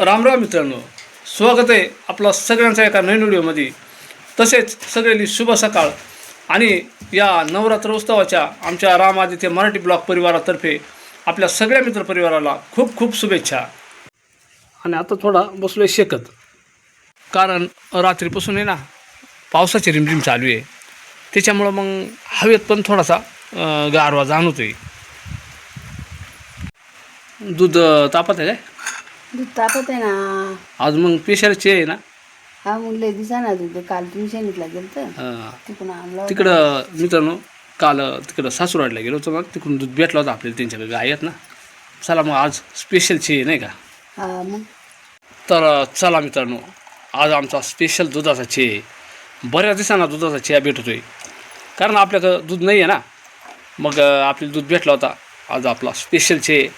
रामराम मित्रांनो. स्वागत आहे आपला सगळ्यांचा एका नवीन व्हिडिओमध्ये. तसेच सगळ्यांनी शुभ सकाळ. आणि या नवरात्र उत्सवाच्या आमच्या राम आदित्य मराठी ब्लॉक परिवारातर्फे आपल्या सगळ्या मित्रपरिवाराला खूप खूप शुभेच्छा. आणि आता थोडा बसलो आहे शेकत. कारण रात्रीपासून आहे ना पावसाची रिमझिम चालू आहे. त्याच्यामुळं मग हवेत पण थोडासा गारवा जाणवतो आहे दूध तापत आहे काय? दूध तापत आहे ना. आज मग पेशलची आहे ना. हा मग लय दिसा ना दूध काल तुम्ही शेणीतला गेलं तर. तिकडून आणलं तिकडं मित्रांनो काल तिकडं सासूरवाडला गेलो होतो मग तिकडून दूध भेटलं होतं आपल्याला त्यांच्याकडे गाय आहेत ना. चला मग आज स्पेशलची आहे नाही का? हा मग? तर चला मित्रांनो आज आमचा स्पेशल दुधाचा चे आहे. बऱ्याच दिवसांना दुधाचा चहा भेटतोय. कारण आपल्याकडं दूध नाही आहे ना. मग अं, आपल्याला दूध भेटला होता. आज आपला स्पेशल चे आहे.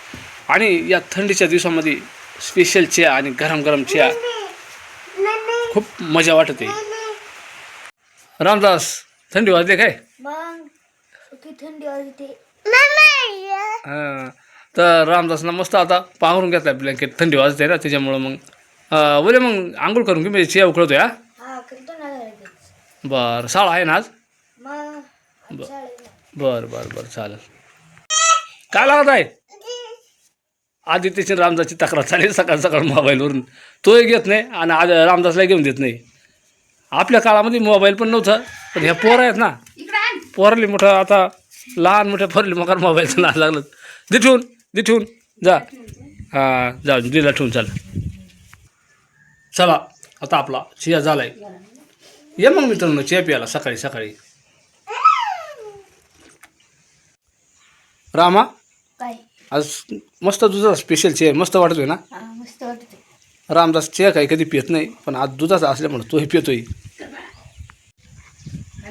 आणि या थंडीच्या दिवसामध्ये स्पेशल चहा आणि गरम गरम चहा खूप मजा वाटते. रामदास थंडी वाजते काय? थंडी वाजते. हां तर रामदासनं मस्त आता पांघरून घेतला ब्लँकेट थंडी वाजते ना त्याच्यामुळं मग बोले मग आंघोळ करून घे म्हणजे चिया उकळतोय हा? हा करतो ना बरं शाळा आहे ना आज? बरं बरं बरं चालेल. काय लागत आहे? आदित्यची रामदासची तक्रार चालेल सकाळ सकाळ मोबाईलवरून. तोही घेत नाही आणि आज रामदासला घेऊन देत नाही. आपल्या काळामध्ये मोबाईल पण नव्हता पण ह्या पोरं आहेत ना. पोरली मोठं आता लहान मोठ्या पोरली मग मोबाईलचं नाद लागलं. दे ठेवून दे ठेवून. जा. हां जा दिला ठेवून चाल. चला आता आपला चिया झालाय. ये मग मित्रांनो चिया प्यायला सकाळी सकाळी. रामा आज मस्त दुधाचा स्पेशल आहे. मस्त वाटतोय ना? हा मस्त वाटते रामदास चिया काही कधी पित नाही पण आज दुधाचा असल्यामुळे तोही पितोय.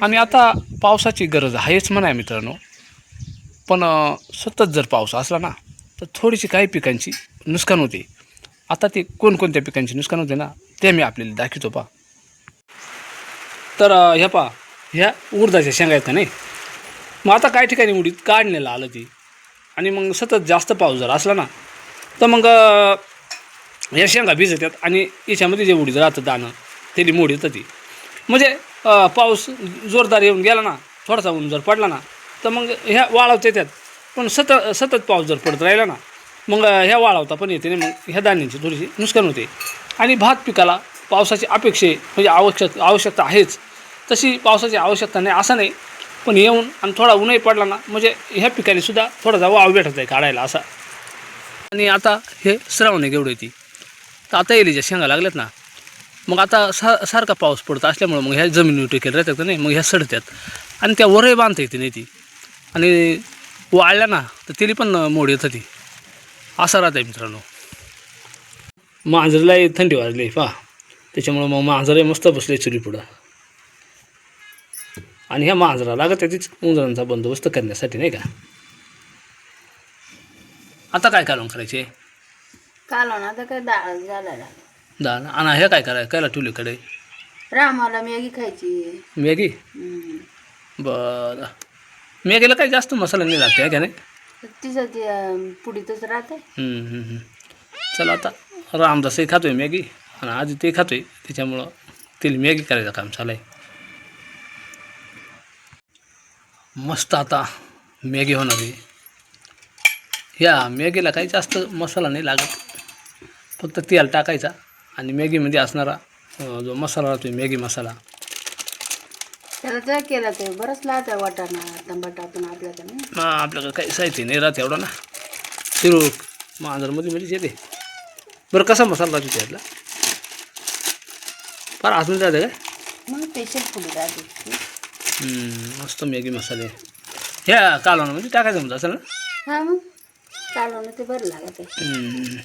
आणि आता पावसाची गरज आहेच म्हणा मित्रांनो. पण अं, सतत जर पाऊस असला ना तर थोडीशी काही पिकांची नुकसान होते. आता ते कोणकोणत्या पिकांची नुकसान होते ना ते मी आपल्याला दाखवतो पा तर अं, ह्या पा ह्या उडदाच्या शेंगा आहेत का नाही? मग आता काही ठिकाणी उडीत काढण्याला आलं ती? आणि मग सतत जास्त पाऊस जर असला ना तर मग या शेंगा भिजतात आणि याच्यामध्ये जे उडीद राहतं दाणं त्याची मोड येतं ती. म्हणजे पाऊस जोरदार येऊन गेला ना थोडासा ऊन जर पडला ना तर मग ह्या वाळवता येतात. पण सतत सतत पाऊस जर पडत राहिला ना मग ह्या वाळवता पण येते नाही मग ह्या धान्यांची थोडीशी नुकसान होते. आणि भात पिकाला पावसाची अपेक्षा म्हणजे आवश्यक आवश्यकता आहेच. तशी पावसाची आवश्यकता नाही असं नाही. पण येऊन आणि थोडा ऊनही पडला ना म्हणजे ह्या पिकाने सुद्धा थोडासा वाव भेटत आहे काढायला असा. आणि आता हे श्रावण आहे ती तर आता येईल ज्या शेंगा लागल्यात ना मग आता सा सारखा पाऊस पडतो असल्यामुळं मग ह्या जमिनीवर टेकेल राहतात का नाही मग ह्या सडतात. आणि त्या वरही बांधता येते नाही ती आणि वाळल्या ना तर तिला पण मोड येतं ती असा राहत आहे मित्रांनो मांजरीलाही थंडी वाजली पहा. त्याच्यामुळं मग मांजरही मस्त बसले चुरी पुढं आणि ह्या मांजरा लागत आहे तीच उंदरांचा बंदोबस्त करण्यासाठी नाही का? आता काय काढून करायचे? काल ना आता काय डाळ झाला दाल आणि हे काय करायचं कायला ठेवली कडे? रामाला मॅगी खायची. मॅगी. बरं. मॅगीला काही जास्त मसाला नाही लागते का नाही? तिचं ते अं, पुडीतच राहते. चला आता रामदासही खातोय मॅगी आणि आधी ते खातोय. त्याच्यामुळं तिला मॅगी करायचं काम चालू आहे. मस्त आता मॅगी होणार आहे. ह्या मॅगीला काही जास्त मसाला नाही लागत. फक्त तेल टाकायचा आणि मॅगीमध्ये असणारा अं, जो मसाला राहतो मॅगी मसाला. त्याला जर केलं ते बरंच लावतं वाटाणा टमाटा पण आपल्याकडे हा, आपल्याकडे काही साहित्य नाही राहत एवढं ना. तिरूक मांजरमध्ये मध्येच येते बरं कसा मसाला राहतो त्यातला? फार असून जाते काय मग स्पेशल पुडी राहते मस्त मॅगी मसाले. ह्या कालवणामध्ये टाकायचं म्हणतं असेल ना? हा मग. चालवणं ते बरं लागत आहे. हम्म.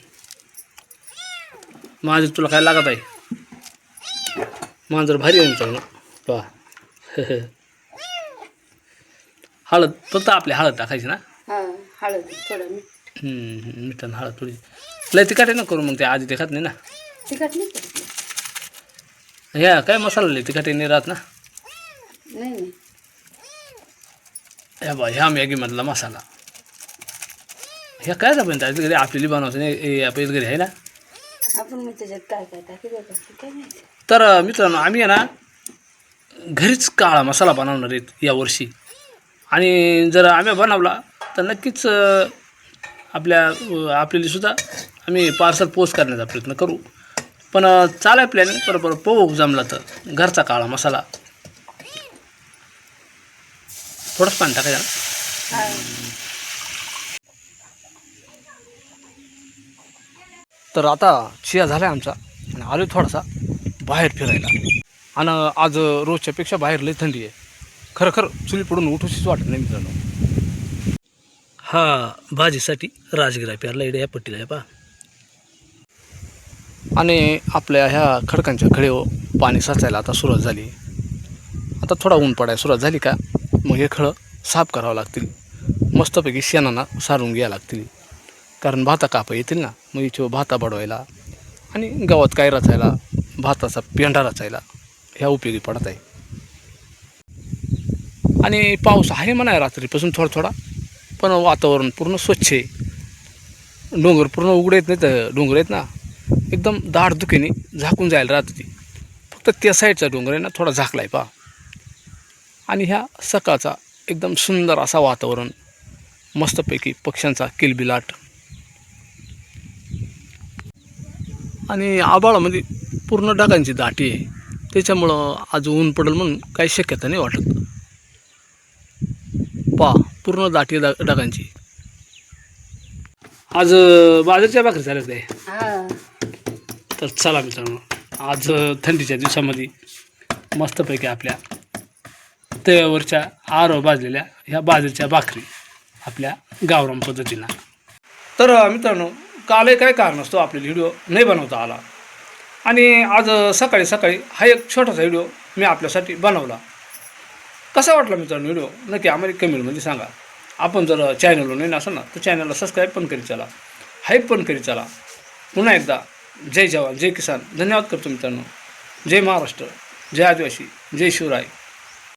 माझं तुला काय लागत आहे? मांजर भारी आहे मित्रांनो पहा हळद फक्त आपली हळद टाकायची ना? हा हळद थोडं मीठ. हम्म, मिठानं हळद थोडी. लय तिखट ना करू मग ते आधी ते खात नाही ना? तिखट नाही ह्या काय मसाला लय तिखट नाही राहत ना? नाही नाही। ह्या बा ह्या मॅगीमधला मसाला। ह्या काय बनतात घरी आपल्याला बनवायचं नाही हे आपल्या घरी आहे ना? आपण मग त्याच्यात काय काय टाकी देतात ते काय माहिती तर मित्रांनो आम्ही आहे ना घरीच काळा मसाला बनवणार आहेत यावर्षी आणि जर आम्ही बनवला तर नक्कीच आपल्या आपल्याला सुद्धा आम्ही पार्सल पोस्ट करण्याचा प्रयत्न करू. पण चालाय प्लॅनिंग बरोबर पोह जमला तर घरचा काळा मसाला. थोडंच पाणी टाकायचं ना. तर आता चिया झाला आहे आमचा आणि आलो थोडासा बाहेर फिरायला. आणि आज रोजच्यापेक्षा बाहेर लई थंडी आहे. खरं खरं चुली पडून उठूशीच वाटत नाही मित्रांनो. हा भाजीसाठी राजगिरा प्यारला इडे या पट्टीला आहे पा आणि आपल्या ह्या खडकांच्या खळेवर पाणी साचायला आता सुरुवात झाली. आता थोडा ऊन पडायला सुरुवात झाली का? मग हे खळं साफ करावं लागतील. मस्तपैकी शेणांना सारून घ्यावं लागतील. कारण भाता कापा येतील ना मग इथे भाता बडवायला आणि गावात काय रचायला भाताचा पेंढा रचायला ह्या उपयोगी पडत आहे. आणि पाऊस आहे म्हणा रात्रीपासून थोडा थोडा पण वातावरण पूर्ण स्वच्छ आहे. डोंगर पूर्ण उघडे आहेत नाही तर डोंगर आहेत ना एकदम दाट दुखीने झाकून जायला राहत होती. फक्त त्या साईडचा डोंगर आहे ना थोडा झाकला आहे पा आणि ह्या सकाळचा एकदम सुंदर असा वातावरण मस्तपैकी पक्ष्यांचा किलबिलाट. आणि आबाळामध्ये पूर्ण ढगांची दाटी आहे. त्याच्यामुळं आज ऊन पडेल म्हणून काही शक्यता नाही वाटत. पा पूर्ण दाटी ढग- ढगांची. आज बाजरीच्या भाकरी चालत आहे तर चला मित्रांनो आज थंडीच्या दिवसामध्ये मस्तपैकी आपल्या तव्यावरच्या आरो भाजलेल्या ह्या बाजरीच्या भाकरी आपल्या गावराम पद्धतीनं. तर मित्रांनो कालही काय कारण असतो आपल्याला व्हिडिओ नाही बनवता आला. आणि आज सकाळी सकाळी हा एक छोटासा व्हिडिओ मी आपल्यासाठी बनवला. कसा वाटला मित्रांनो व्हिडिओ? नक्की आम्हाला कमेंटमध्ये सांगा. आपण जर चॅनलवर नाही असाल ना तर चॅनलला सबस्क्राईब पण करीत चला. हाईप पण करीत चला. पुन्हा एकदा जय जवान जय किसान. धन्यवाद करतो मित्रांनो. जय महाराष्ट्र जय आदिवासी जय शिवराय.